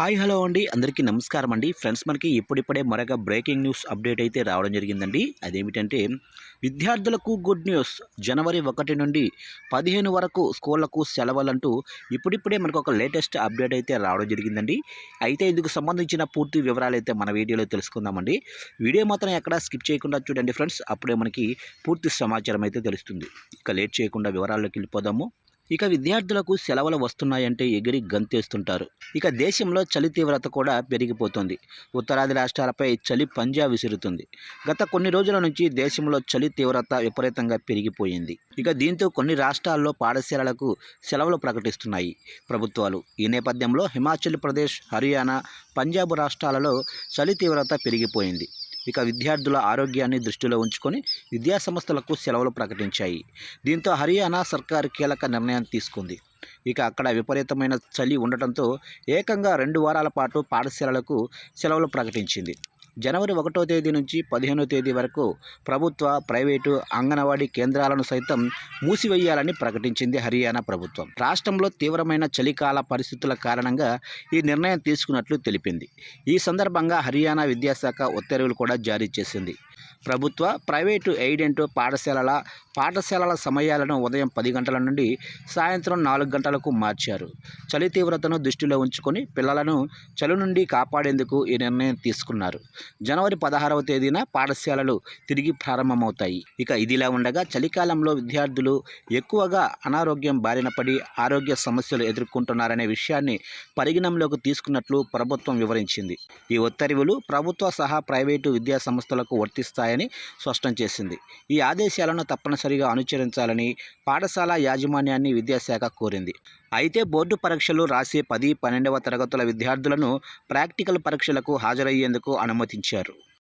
Hi hello అండి. అందరికీ నమస్కారం అండి. ఫ్రెండ్స్ మనకి ఇప్పుడిప్పుడే మరొక బ్రేకింగ్ న్యూస్ అప్డేట్ అయితే రావడం జరిగిందండి. అదేమిటంటే విద్యార్థులకు గుడ్ న్యూస్. జనవరి ఒకటి నుండి పదిహేను వరకు స్కూళ్ళకు సెలవులంటూ ఇప్పుడిప్పుడే మనకు ఒక లేటెస్ట్ అప్డేట్ అయితే రావడం జరిగిందండి. అయితే ఇందుకు సంబంధించిన పూర్తి వివరాలు అయితే మన వీడియోలో తెలుసుకుందామండి. వీడియో మాత్రం ఎక్కడ స్కిప్ చేయకుండా చూడండి ఫ్రెండ్స్. అప్పుడే మనకి పూర్తి సమాచారం అయితే తెలుస్తుంది. ఇక లేట్ చేయకుండా వివరాల్లోకి వెళ్ళిపోదాము. ఇక విద్యార్థులకు సెలవులు వస్తున్నాయంటే ఎగిరి గంతేస్తుంటారు. ఇక దేశంలో చలి తీవ్రత కూడా పెరిగిపోతుంది. ఉత్తరాది రాష్ట్రాలపై చలి పంజా విసురుతుంది. గత కొన్ని రోజుల నుంచి దేశంలో చలి తీవ్రత విపరీతంగా పెరిగిపోయింది. ఇక దీంతో కొన్ని రాష్ట్రాల్లో పాఠశాలలకు సెలవులు ప్రకటిస్తున్నాయి. ప్రభుత్వాలు ఈ నేపథ్యంలో హిమాచల్ ప్రదేశ్ హర్యానా పంజాబ్ రాష్ట్రాలలో చలి తీవ్రత పెరిగిపోయింది. ఇక విద్యార్థుల ఆరోగ్యాన్ని దృష్టిలో ఉంచుకొని విద్యాసంస్థలకు సెలవులు ప్రకటించాయి. దీంతో హర్యానా సర్కార్ కీలక నిర్ణయం తీసుకుంది. ఇక అక్కడ విపరీతమైన చలి ఉండటంతో ఏకంగా రెండు వారాల పాటు పాఠశాలలకు సెలవులు ప్రకటించింది. జనవరి ఒకటో తేదీ నుంచి పదిహేనో తేదీ వరకు ప్రభుత్వ ప్రైవేటు అంగన్వాడీ కేంద్రాలను సైతం మూసివేయాలని ప్రకటించింది హర్యానా ప్రభుత్వం. రాష్ట్రంలో తీవ్రమైన చలికాల పరిస్థితుల కారణంగా ఈ నిర్ణయం తీసుకున్నట్లు తెలిపింది. ఈ సందర్భంగా హర్యానా విద్యాశాఖ ఉత్తర్వులు కూడా జారీ చేసింది. ప్రభుత్వ ప్రైవేటు ఎయిడెంట్ పాఠశాలల పాఠశాలల సమయాలను ఉదయం పది గంటల నుండి సాయంత్రం నాలుగు గంటలకు మార్చారు. చలి తీవ్రతను దృష్టిలో ఉంచుకొని పిల్లలను చలి నుండి కాపాడేందుకు ఈ నిర్ణయం తీసుకున్నారు. జనవరి పదహారవ తేదీన పాఠశాలలు తిరిగి ప్రారంభమవుతాయి. ఇక ఇదిలా ఉండగా చలికాలంలో విద్యార్థులు ఎక్కువగా అనారోగ్యం బారిన పడి ఆరోగ్య సమస్యలు ఎదుర్కొంటున్నారనే విషయాన్ని పరిగణంలోకి తీసుకున్నట్లు ప్రభుత్వం వివరించింది. ఈ ఉత్తర్వులు ప్రభుత్వ సహా ప్రైవేటు విద్యా సంస్థలకు ఉంటాయని స్పష్టం చేసింది. ఈ ఆదేశాలను తప్పనిసరిగా అనుసరించాలని పాఠశాల యాజమాన్యాన్ని విద్యాశాఖ కోరింది. అయితే బోర్డు పరీక్షలు రాసే పది పన్నెండవ తరగతుల విద్యార్థులను ప్రాక్టికల్ పరీక్షలకు హాజరయ్యేందుకు అనుమతించారు.